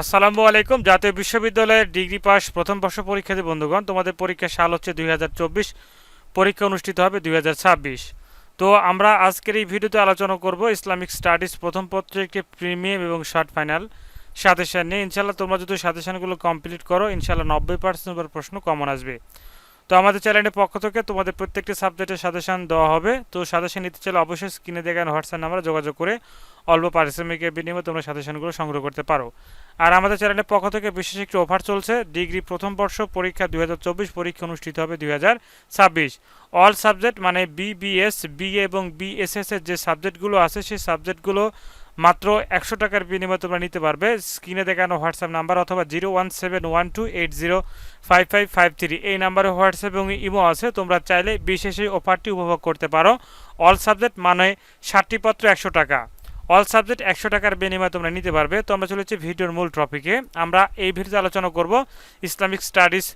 আসসালামু আলাইকুম। জাতীয় বিশ্ববিদ্যালয়ের ডিগ্রি পাস প্রথম বর্ষ পরীক্ষার্থী বন্ধুগণ, তোমাদের পরীক্ষা সাল হচ্ছে দুই হাজার চব্বিশ। পরীক্ষা অনুষ্ঠিত হবে দুই হাজার ছাব্বিশ। তো আমরা আজকের এই ভিডিওতে আলোচনা করব ইসলামিক স্টাডিজ প্রথম পত্রের প্রিমিয়াম এবং শর্ট ফাইনাল সাদেশান নিয়ে। ইনশাল্লাহ তোমরা যদি সাজেশনগুলো কমপ্লিট করো ইনশাল্লাহ নব্বই পার্সেন্ট প্রশ্ন কমন আসবে। তো আমাদের চ্যানেলের পক্ষ থেকে তোমাদের প্রত্যেকটি সাবজেক্টের সাজেশন দেওয়া হবে। তো সাজেশন নিতে চাইলে অবশ্যই স্ক্রিনে দেখানো হোয়াটসঅ্যাপ নাম্বারে যোগাযোগ করে অল্প পারিশ্রমিকের বিনিময়ে তোমরা সাজেশনগুলো সংগ্রহ করতে পারো। আর আমাদের চ্যানেলের পক্ষ থেকে বিশেষ একটি অফার চলছে। ডিগ্রি প্রথম বর্ষ পরীক্ষা দুই হাজার চব্বিশ পরীক্ষা অনুষ্ঠিত হবে দুই হাজার ছাব্বিশ। অল সাবজেক্ট মানে বিবিএস বিএ এবং বিএসএস এর যে সাবজেক্টগুলো আছে, সেই সাবজেক্টগুলো মাত্র একশো টাকার বিনিময়ে তোমরা নিতে পারবে। স্ক্রিনে দেখানো হোয়াটসঅ্যাপ নাম্বার অথবা zero one seven one two eight zero five five five three. এই নাম্বারে হোয়াটসঅ্যাপ এবং ইমো আছে, তোমরা চাইলে বিশেষ এই অফারটি উপভোগ করতে পারো। অল সাবজেক্ট মানে ষাটটি পত্র একশো টাকা। অল সাবজেক্ট একশো টাকার বিনিময়ে তোমরা নিতে পারবে। তো আমরা চলেছি ভিডিওর মূল টপিকে। আমরা এই ভিডিওতে আলোচনা করব ইসলামিক স্টাডিজ,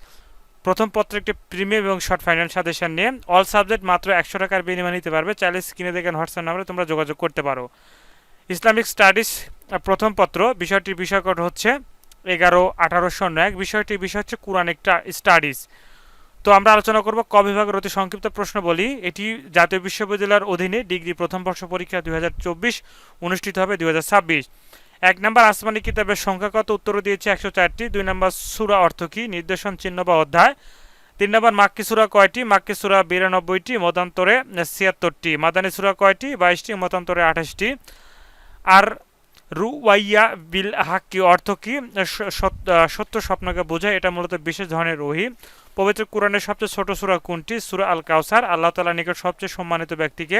প্রথম পত্র একটি প্রিমিয়াম এবং শর্ট ফাইনাল সাজেশন নিয়ে। অল সাবজেক্ট মাত্র একশো টাকার বিনিময়ে নিতে পারবে। চাইলে স্ক্রিনে দেখেন হোয়াটসঅ্যাপ নাম্বারে তোমরা যোগাযোগ করতে পারো। ইসলামিক স্টাডিজ প্রথম পত্র, বিষয়টির বিষয়কট হচ্ছে এগারো আঠারোশো এক। বিষয়টির বিষয় হচ্ছে কোরআন একটা স্টাডিজ। তো আমরা আলোচনা করব ক বিভাগের অতি সংক্ষিপ্ত প্রশ্ন বলি। এটি জাতীয় বিশ্ববিদ্যালয়ের অধীনে ডিগ্রি প্রথম বর্ষ পরীক্ষা দুই হাজার চব্বিশ অনুষ্ঠিত হবে দুই এক নম্বর আসমানি কিতাবের সংখ্যা কত? উত্তর দিয়েছে একশো চারটি। দুই নম্বর সুরা অর্থ কী? নির্দেশন চিহ্ন বা অধ্যায়। তিন নম্বর মাক্কি সুরা কয়টি? মাক্কি সুরা বিরানব্বইটি, মতান্তরে ছিয়াত্তরটি। মাদানী সুরা কয়টি? বাইশটি, মতান্তরে আঠাশটি। আর রুওয়াইয়া বিল হাক্কি অর্থ কি? সত্য স্বপ্নকে বোঝায়, এটা মূলত বিশেষ ধরনের রহি পবিত্র কোরআনের সবচেয়ে ছোট সুরা কোনটি? সুরা আল কাউসার আল্লাহ তালা নিকট সবচেয়ে সম্মানিত ব্যক্তিকে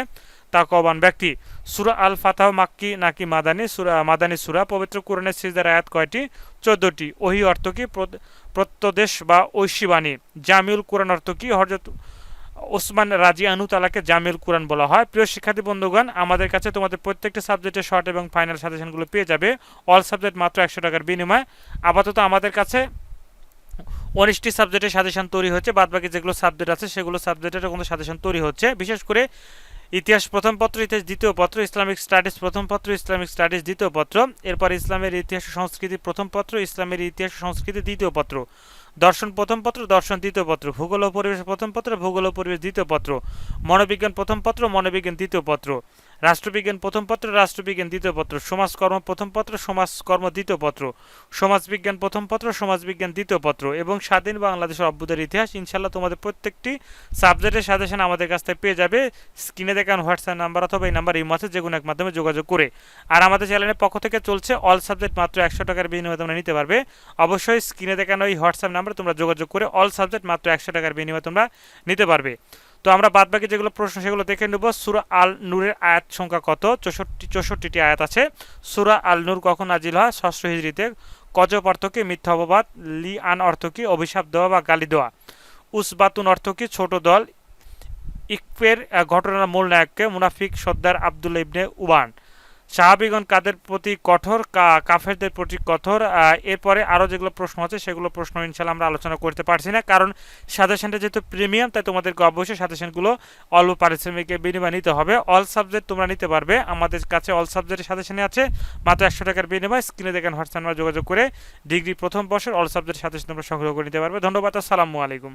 তা কবান ব্যক্তি। সুরা আল ফাতাহ মাক্কি নাকি মাদানি? সুরা মাদানি সুরা, পবিত্র কোরআনের সিজদার আয়াত কয়টি? চোদ্দটি। ওহি অর্থ কি? প্রত্যদেশ বা ঐশীবাণী জামিউল কোরআন অর্থ কি? হরজত ওসমান রাজি আনু তালাকে জামিল কোরআন বলা হয়। প্রিয় শিক্ষার্থী বন্ধুগণ, আমাদের কাছে তোমাদের প্রত্যেকটা সাবজেক্টের শর্ট এবং ফাইনাল সাজেশনগুলো পেয়ে যাবে। অল সাবজেক্ট মাত্র একশো টাকার বিনিময়ে। আপাতত আমাদের কাছে উনিশটি সাবজেক্টের সাজেশন তৈরি হচ্ছে বাদবাকি যেগুলো সাবজেক্ট আছে, সেগুলো সাবজেক্টের কোনো সাজেশন তৈরি হচ্ছে। বিশেষ করে ইতিহাস প্রথম পত্র, ইতিহাস দ্বিতীয় পত্র, ইসলামিক স্টাডিজ প্রথম পত্র, ইসলামিক স্টাডিজ দ্বিতীয় পত্র, এরপর ইসলামের ইতিহাস সংস্কৃতি প্রথম পত্র, ইসলামের ইতিহাস সংস্কৃতি দ্বিতীয় পত্র। দর্শন প্রথম পত্র, দর্শন দ্বিতীয় পত্র, ভূগোল ও পরিবেশ প্রথম পত্র, ভূগোল ও পরিবেশ দ্বিতীয় পত্র, মনোবিজ্ঞান প্রথম পত্র, মনোবিজ্ঞান দ্বিতীয় পত্র। রাষ্ট্রবিজ্ঞান প্রথম পত্র, রাষ্ট্রবিজ্ঞান দ্বিতীয় পত্র সমাজকর্ম প্রথম পত্র সমাজকর্ম দ্বিতীয় পত্র সমাজবিজ্ঞান প্রথম পত্র সমাজবিজ্ঞান দ্বিতীয় পত্র এবং স্বাধীন বাংলাদেশের অভ্যুদের ইতিহাস ইনশাল্লাহ তোমাদের প্রত্যেকটি সাবজেক্টের সাজেশন আমাদের কাছ থেকে পেয়ে যাবে। স্ক্রিনে দেখান হোয়াটসঅ্যাপ নাম্বার অথবা এই নাম্বার এই মাসে যে কোনো এক মাধ্যমে যোগাযোগ করে। আর আমাদের চ্যানেলের পক্ষ থেকে চলছে অল সাবজেক্ট মাত্র একশো টাকার বিনিময়ে তোমরা নিতে পারবে। অবশ্যই স্ক্রিনে দেখানো এই হোয়াটসঅ্যাপ নাম্বারে তোমরা যোগাযোগ করে অল সাবজেক্ট মাত্র একশো টাকার বিনিময়ে তোমরা নিতে পারবে। তো আমরা বাদ বাকি যেগুলো প্রশ্ন, সেগুলো দেখে নেব। সুরা আল নূরের আয়াত সংখ্যা কত? চৌষট্টি, চৌষট্টিটি আয়াত আছে। সুরা আল নূর কখন নাজিল হয়? ষষ্ঠ হিজড়িতে। কজব অর্থ কি? মিথ্যা অপবাদ। লি আন অর্থ কি? অভিশাপ দেওয়া বা গালি দেওয়া। উসবাতুন অর্থ কি? ছোট দল। ইকফের ঘটনার মূল নায়ককে মুনাফিক সর্দার আবদুল্লা ইবনে উবান। সাহাবিগণ কাদের প্রতি কঠোর কাফেরদের প্রতি কঠোর এরপরে আরও যেগুলো প্রশ্ন আছে, সেগুলো প্রশ্ন ইনশাল্লাহ আমরা আলোচনা করতে পারছি না। কারণ সাজেশনটা যেহেতু প্রিমিয়াম, তাই তোমাদেরকে অবশ্যই সাজেশনগুলো অল্প পারিশ্রমিকে বিনিময় নিতে হবে। অল সাবজেক্ট তোমরা নিতে পারবে। আমাদের কাছে অল সাবজেক্টের সাজেশনে আছে। মাত্র একশো টাকার বিনিময় স্ক্রিনে দেখেন হোয়াটসঅ্যাপ যোগাযোগ করে ডিগ্রি প্রথম বর্ষের অল সাবজেক্টের সাজেশন তোমরা সংগ্রহ করে নিতে পারবে। ধন্যবাদ, আসসালামু আলাইকুম।